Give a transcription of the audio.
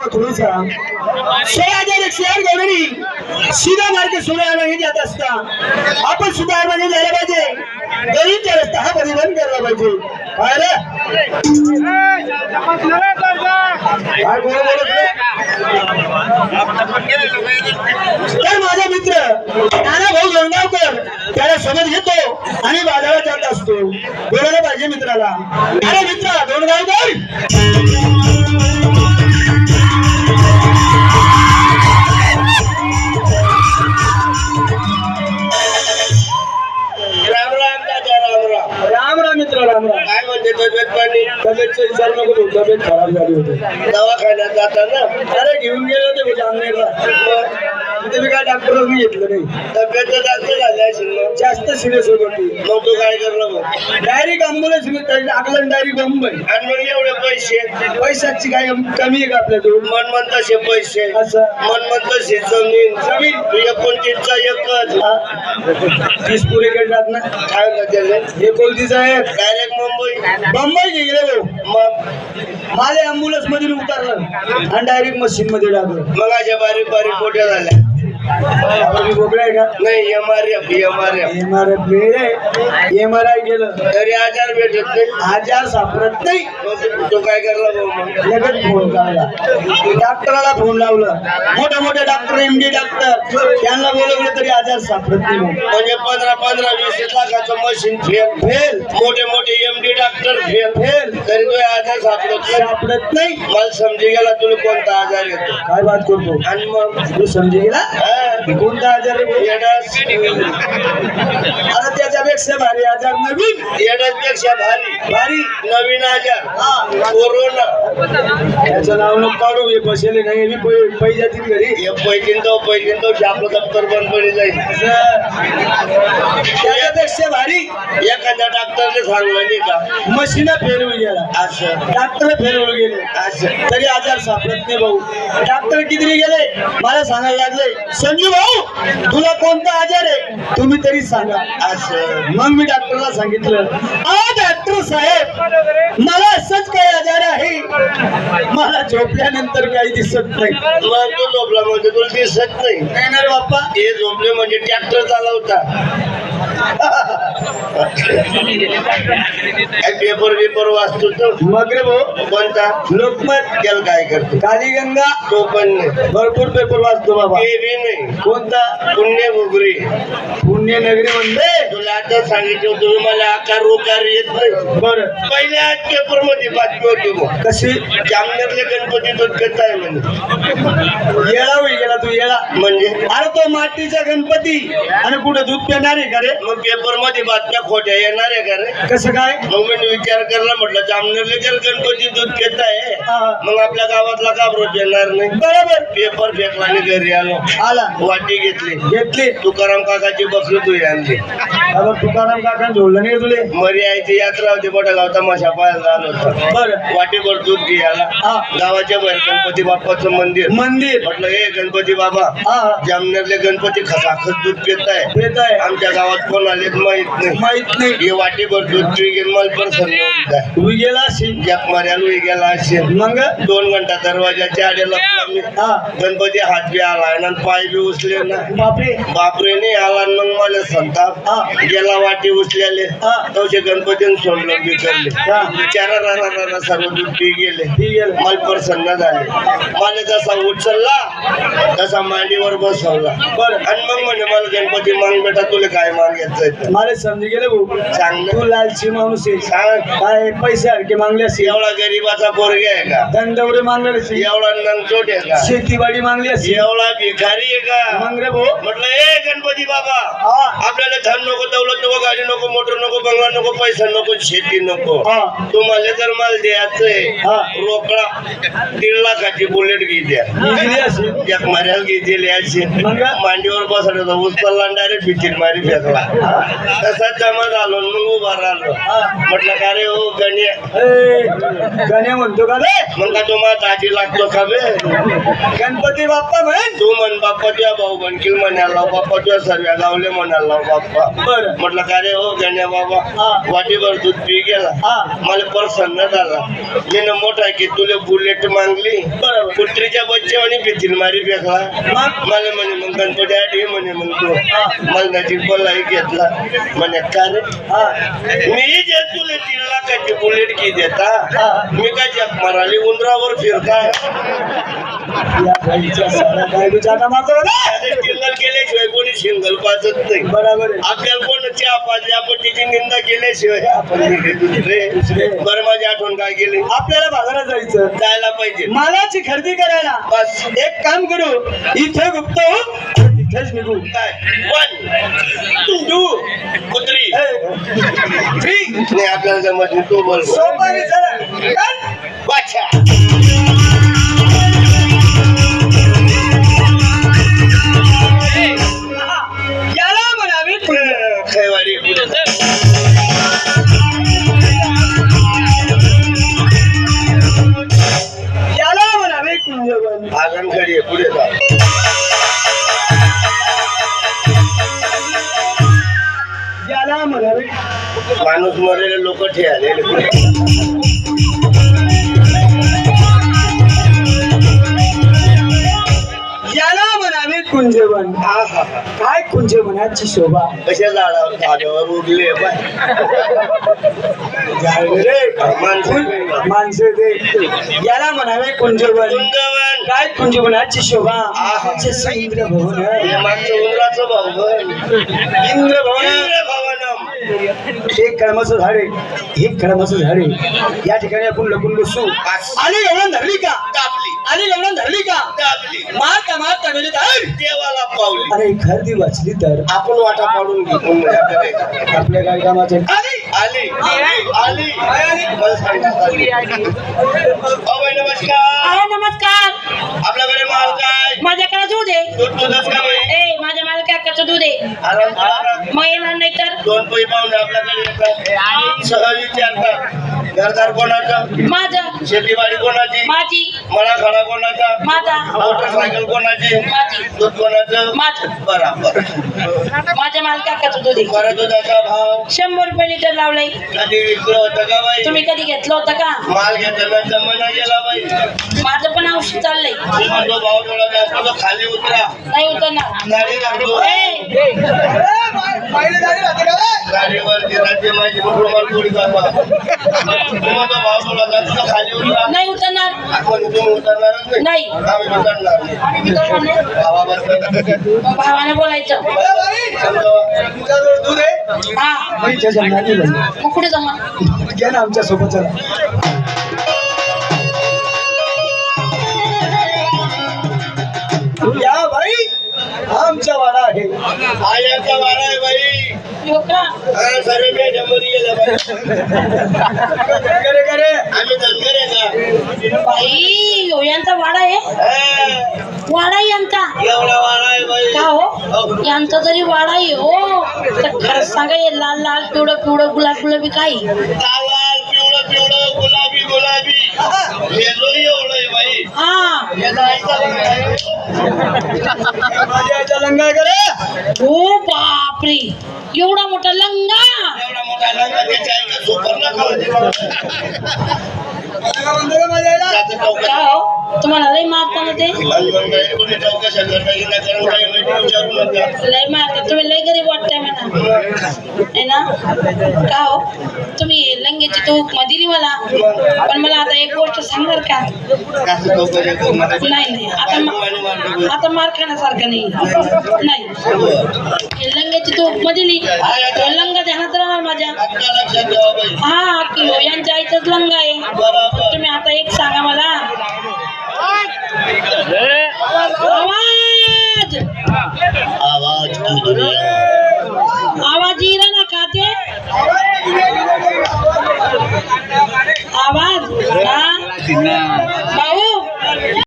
थोडंसा सोळा हजार एकशे सीधा मार्ग सोळा जात असता आपण सुद्धा आरमाने जायला पाहिजे गरीबचा रस्ता हा परिधान करायला पाहिजे काय तर माझा मित्र नाना भाऊ गंगावकर त्याला समज घेतो आणि बाजारात जात असतो. बोलायला पाहिजे मित्राला. अरे मित्र दोन गावकर तब्येतचा विचार नको करू, तब्येत खराब झाली होती. दवाखान्यात जाताना अरे घेऊन गेलो ते मी म्हणजे जामनेरला मी काय डॉक्टर मी घेतलं नाही. तब्येत तर जास्त झाली असेल जास्त सिरियस होत होती. मग तू काय करलं मग डायरेक्ट अँब्युलन्स मी टाकलं डायरेक्ट मुंबई आणि मग एवढे पैसे पैशाची काय कमी आहे का आपल्या जवळ मन मन तसे पैसे असं. मन मन तशी जमीन. जमीन. एकोणतीसचा एकच. हा? तीस पुरे करतात ना? काय म्हणतात त्याले एकोणतीस आहे डायरेक्ट मुंबई. मुंबई गेले भाऊ. मग? मला अँब्युलन्स मधून उतरलं. आणि डायरेक्ट मशीन मध्ये टाकलं. मग अशा बारीक बारीक पोट्या झाल्या. नाही M R F M R F M R F M R I गेलं तरी आजार भेटत नाही. आजार सापडत नाही. तू- काय करला भाऊ? मग लगेच फोन लावला. डॉक्टराला फोन लावलं. मोठे मोठे डॉक्टर एमडी डॉक्टर त्यांना बोलवलं तरी आजार सापडत नाही. म्हणजे पंधरा पंधरा वीस लाखाचं मशीन फेल फेल मोठे मोठे एमडी डॉक्टर फेल फेल तरी तो आजार सापडत सापडत नाही. मला समजी गेला तुला कोणता आजार येतो काय बात करतो? आणि मग? तू समजे गेला? कोणता आजार? येडास. आता त्याच्यापेक्षा भारी आजार नवीन. येडासपेक्षा भारी. भारी. नवीन आजार. कोरोना. त्याचं नाव नको काढू हे बसेले नाही पै जातील घरी. हे पैकीन तो पैकीन तो आपलं दप्तर बंद पडी जाईल. त्याच्यापेक्षा भारी. एखाद्या डॉक्टरने सांगलं नाही का? मशीन फेल होऊन गेला. असं. डॉक्टर फेल होऊन गेले. असं. तरी आजार सापडत नाही भाऊ. डॉक्टर किती गेले? मला सांगायला लागले संजू भाऊ तुला कोणता आजार आहे? तुम्ही तरी सांगा. असं. मग मी डॉक्टरला सांगितलं आ डॉक्टर साहेब मला असंच काही आजार आहे. मला झोपल्यानंतर काही दिसत नाही. मग तू झोपला म्हणजे तुला दिसत नाही. नाही ना रे बाप्पा. हे झोपले म्हणजे ट्रॅक्टर चालवता. पेपर पेपर वाचतो तो? मग रे भाऊ कोणता? लोकमत. त्याला काय करतो? कालीगंगा. तो पण नाही. भरपूर पेपर वाचतो बाबा. ते बी नाही. कोणता? पुण्य घुगरी पुण्यनगरी म्हणते. आता सांगितलं तुम्ही मला आकार उकार येत नाही. बर. पहिले आज पेपरमध्ये बातमी होती मग कशी? जामनेरले गणपती दूध करत आहे म्हणजे येळा होई गेला तू येळा म्हणजे? अरे तो मातीचा गणपती. आणि कुठे दूध पिणार आहे का रे? मग पेपरमध्ये बातम्या खोट्या येणार आहे का रे? कसं काय? मग मी विचार करला म्हटलं जामनेरले जर गणपती दूध घेत आहे. मग आपल्या गावातला का रोज येणार नाही? बरोबर. पेपर फेकला आणि घरी आलो. आला. वाटी घेतली. घेतली. तुकाराम काकाची बकरी तू आणली. आता तुकाराम काका जोडलं नाही तुले? मरी आईची यात्रा होती मोठ्या गाव तमाशा पाहायला आलो होतो. बर. वाटेभर दूध घ्यायला. गावाच्या बाहेर गणपती बाप्पाचं मंदिर. मंदिर. म्हटलं हे गणपती बाबा जामनेरले गणपती खसाखस दूध पित आहे येत आहे आमच्या गावात कोण आलेत माहीत नाही. माहीत नाही. हे वाटेभर दूध पिऊ गेल मला पण सन्न होत आहे तू गेला असेल. जग मार्याला गेला असेल. मग? दोन घंटा दरवाजाच्या आडे लपला मी हा. गणपती हात बी आला आणि पाय बी उचले ना बापरे. बापरे नाही आला मग मला संताप. गेला वाटी उचलेले हा. तवचे गणपतीने सोडलं हा. विचारा सर्व दूध पी गेले. मला प्रसन्न झाले. मला जसा उचलला तसा मांडीवर बसवला. बर. आणि मग म्हणे मला गणपती मांग बेटा तुला काय मागायचं मला समजी गेले ना. तू लालची माणूस आहे सांग. काय पैसे हरके मागले असेल एवढा गरीबाचा पोरगे आहे का? दंडवडे मागले असेल एवढा नंगचोट आहे का? शेतीवाडी मागली असेल एवढा भिकारी आहे का? मग रे भाऊ. म्हटलं ए गणपती बाबा हा. आपल्याला धन नको दौलत नको गाडी नको मोटर नको बंगला नको पैसा नको शेती नको. तुम्हाला जर माल द्यायचंय. रोकडा दीड लाखाची बुलेट घे द्या. एक मार्याला घेतली अशी मग? मांडीवर होतं उचलला डायरेक्ट भीतीत मारी फेकला. तसाच जमा झालो मग उभा राहिलो. म्हटलं का रे हो गणी ए, गण्या म्हणतो का रे? मग का तुम्हाला दाजी लागतो का बे? गणपती बाप्पा म्हण. तू म्हण बाप्पा तुझ्या भाऊ बनकील म्हणायला लाव बाप्पा तुझ्या सर्व्या गावले म्हणायला बाप्पा. म्हटलं का रे हो गण्या बाबा. वाटीभर दूध पी गेला. मला प्रसन्न झाला. मी मोठा की तुला बुलेट मागली. कुत्रीच्या बच्च्यावानी भीतील मारी फेकला? मला म्हणे मग गणपती आठी म्हणे मग तू. मला नदी पल्लाही घेतला. म्हणे का रे? हा. मी जे तुला तीन लाखाची बुलेट की देता. मी काय जग माराली उंदरावर फिरता ना सिंगल केल्याशिवाय कोणी सिंगल पाचत नाही. बरोबर आपल्याला कोण चहा पाजली आपण तिची निंदा केल्याशिवाय आपण निघे दुसरे बरं माझी आठवण काय गेली? आपल्याला बाजारात जायचं. जायला पाहिजे. मालाची खरेदी करायला. बस. एक काम करू. इथे गुप्त हो तिथेच निघू. काय? वन टू कुत्री. थ्री. नाही आपल्याला जमत नाही. तू बोल. सोपारी चला. कुंजवन आगनखडी आहे पुढे जा याला म्हणावे माणूस काय कुंजवनाची शोभा. कशा झाडा झाडावर उगले बाय जायले. रे माणसं माणसे ते याला म्हणावे कुंजवन. काय कुंजवनाची शोभा? आहा. जसं इंद्र भवन हे मागचं उंदराचं भाऊ बन. इंद्र भवन इंद्र एक कळमाचं झाड आहे. एक कळमाचं झाड आहे. या ठिकाणी आपण लपून बसू. आली गवळण धरली का? दाबली. आली गवळण धरली का? दाबली. मारता मारता तर देवाला पावली. अरे खरदी वाचली तर आपण वाटा पाडून घेऊ. म्हणजे आपल्याला आपल्या काय कामाचे आली. आली. मला आली. अहो, बाई, नमस्कार. नमस्कार. आपल्याकडे माल काय? माझ्याकडे दूध आहे. दूध दुधच का बाई? ए माझ्या मालकाचं दूध आहे. मग येणार नाही तर? दोन पै पाहुणे आपल्याकडे येतात. सहज विचारतात घरदार कोणाचं? माझं. शेतीवाडी कोणाची? माझी. मला खडा कोणाचा? माझा. मोटरसायकल कोणाची? माझी. दूध कोणाचं? माझं. बराबर. माझ्या मालकाचं दूध आहे. बरं दुधाचा भाव? शंभर रुपये लिटर लावलंय. कधी विकलं होतं का बाई? तुम्ही कधी घेतलं होतं का? माल घेताना जमाना गेला बाई. माझं पण औषध चाललंय. मी म्हणतो भाव थोडा जास्त तो खाली उतरा. नाही उतरणार. गाडी लागतो ए माझी थोडी जाता भाव जास्त खाली नाही उतरणार आपण तुम्ही उतरणारच नाही. उतरणार नाही आम्ही उतरणार नाही. भावाने बोलायचं दूध आहे हा मग कुठे जमा घ्या ना आमच्यासोबत चला आहे. आयाचा वारा आहे बाई. हो का? हा, सर्व मेढ्यामध्ये गेला बाई. करे करे. आम्ही धनगर आहे का बाई हो यांचा वाडा आहे. हा, वाडा यांचा. एवढा वारा आहे बाई. का हो? यांचा जरी वाडा आहे हो. तर खरं सांगा हे लाल लाल पिवळं पिवळं गुलाब गुलाबी काय? लाल लाल पिवळं पिवळं गुलाबी गुलाबी. हे एवढं लंगा करे हो बापरे. एवढा मोठा लंगा? एवढा मोठा त्याच्या सुपर चौकशी हो? तुम्हाला लय मारताना ते? लय मारता तुम्ही लय गरीब म्हणा आहे ना? का हो? तुम्ही लंगेची तूक मग दिली मला. पण मला आता एक गोष्ट सांगणार का? नाही नाही. आता आता मार नाही. नाही. लंग्याची तूक मग दिली लंगा ध्यानात राहा माझ्या. हा हो. यांच्या आईचाच लंगा आहे. तुम्ही आता एक सांगा मला. आवाज. आवाज. என்ன